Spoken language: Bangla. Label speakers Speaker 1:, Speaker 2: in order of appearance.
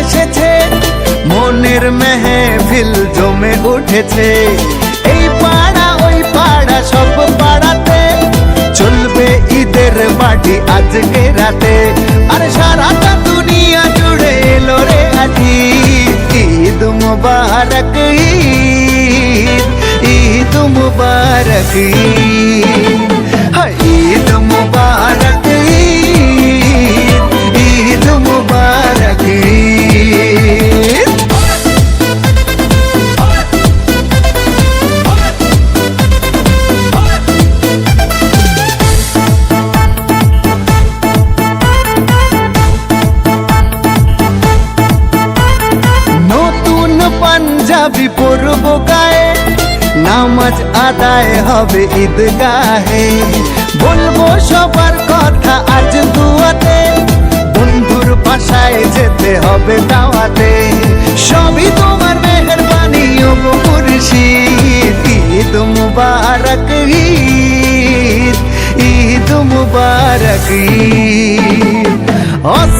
Speaker 1: হেসেছে মনের মেহফিল জমে উঠেছে। এই পাড়া, ওই পাড়া, সব পাড়াতে চলবে ঈদের বাড়ি আজকে রাতে। আর সারাটা দুনিয়া জুড়ে এলো রে আজি ঈদ মুবারক, ঈদ ঈদ মুবারক, ঈদ। পাঞ্জাবি পরব গায়ে। নামাজ আদায় হবে ঈদগাহে। বলব সবার কথা আজ দুয়াতে। বন্ধুর বাসায় যেতে হবে দাওয়াতে। সবই তোমার মেহরবানি, ও মুর্শিদ। ঈদ মুবারক, ঈদ। ঈদ মুবারক, ঈদ।